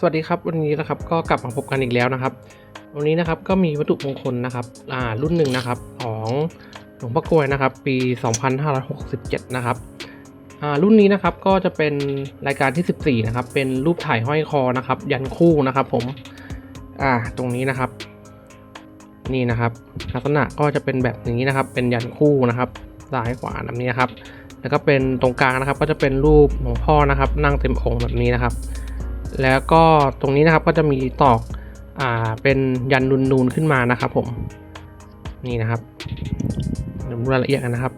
สวัสดีครับวันนี้นะครับก็กลับมาพบกันอีกแล้วนะครับ วันนี้นะครับก็มีวัตถุมงคลนะครับอ่ารุ่นหนึ่งนะครับของหลวงพ่อกลวยนะครับ ปี 2567 นะครับอ่ารุ่นนี้นะครับก็จะเป็นรายการที่ 14 นะครับ เป็นรูปถ่ายห้อยคอนะครับ ยันคู่นะครับ ผมอ่าตรงนี้นะครับ นี่นะครับ ลักษณะก็จะเป็นแบบนี้นะครับ เป็นยันคู่นะครับซ้ายขวาแบบนี้นะครับ แล้วก็เป็นตรงกลางนะครับ ก็จะเป็นรูปหลวงพ่อนะครับ นั่งเต็มองค์แบบนี้นะครับ แล้วก็ตรงนี้นะครับก็จะมีตอกอ่าเป็นยันนูนๆขึ้นมานะครับผมนี่นะครับเดี๋ยวดูรายละเอียดกันนะครับ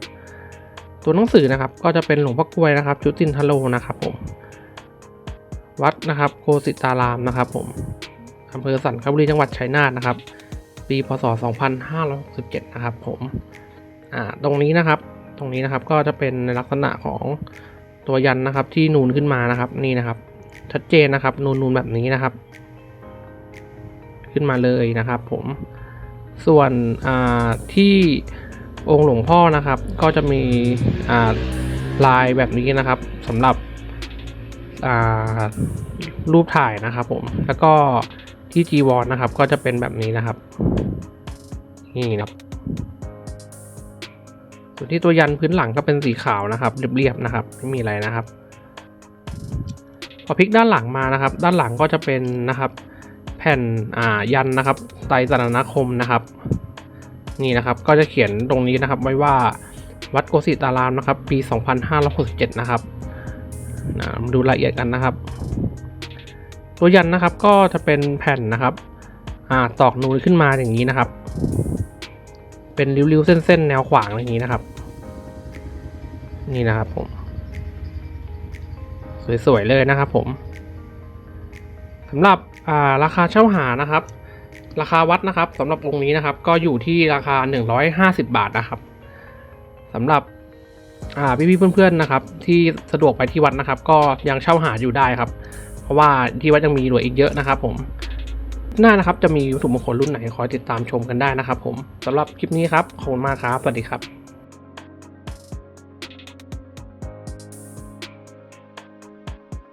ตัวหนังสือนะครับก็จะเป็นหลวงพ่อกล้วยนะครับชุตินทโลนะครับผมวัดนะครับโคสิตารามนะครับผมอำเภอสันคบุรีจังหวัดชัยนาทนะครับ ปีพศ 2567 นะครับผมอ่าตรงนี้นะครับ ตรงนี้นะครับก็จะเป็นในลักษณะของตัวยันนะครับที่นูนขึ้นมานะครับนี่นะครับ ชัดเจนนะครับ นูนๆแบบนี้นะครับ ขึ้นมาเลยนะครับผมส่วนที่องค์หลวงพ่อนะครับ ก็จะมีลายแบบนี้นะครับสำหรับรูปถ่ายนะครับผมแล้วก็ที่จีวรนะครับ ก็จะเป็นแบบนี้นะครับ นี่นะครับส่วนที่ตัวยันพื้นหลังก็เป็นสีขาวนะครับ เรียบๆนะครับ ไม่มีอะไรนะครับ อพลิกด้านหลังมานะครับ ด้านหลังก็จะเป็นนะครับแผ่นอ่ายันนะครับไตรสรณคมนะครับ นี่นะครับก็จะเขียนตรงนี้นะครับไว้ว่าวัดโกสิตารามนะครับ ปี 2567 นะครับนะมาดูรายละเอียดกันนะครับ ตัวยันนะครับก็จะเป็นแผ่นนะครับอ่าตอกนูนขึ้นมาอย่างนี้นะครับ เป็นริ้วๆเส้นๆ แนวขวางอย่างนี้นะครับ นี่นะครับผม สวยๆเลยนะครับผมสำหรับราคาเช่าหานะครับ ราคาวัดนะครับสำหรับองค์นี้นะครับ ก็อยู่ที่ราคา 150 บาทนะครับสำหรับพี่ๆเพื่อนๆนะครับ ที่สะดวกไปที่วัดนะครับ ก็ยังเช่าหาอยู่ได้ครับ เพราะว่าที่วัดยังมีเหลืออีกเยอะนะครับ ผมหน้านะครับจะมีวัตถุมงคลรุ่นไหนคอยติดตามชมกันได้นะครับ ผมสำหรับคลิปนี้ครับขอบคุณมากครับสวัสดีครับ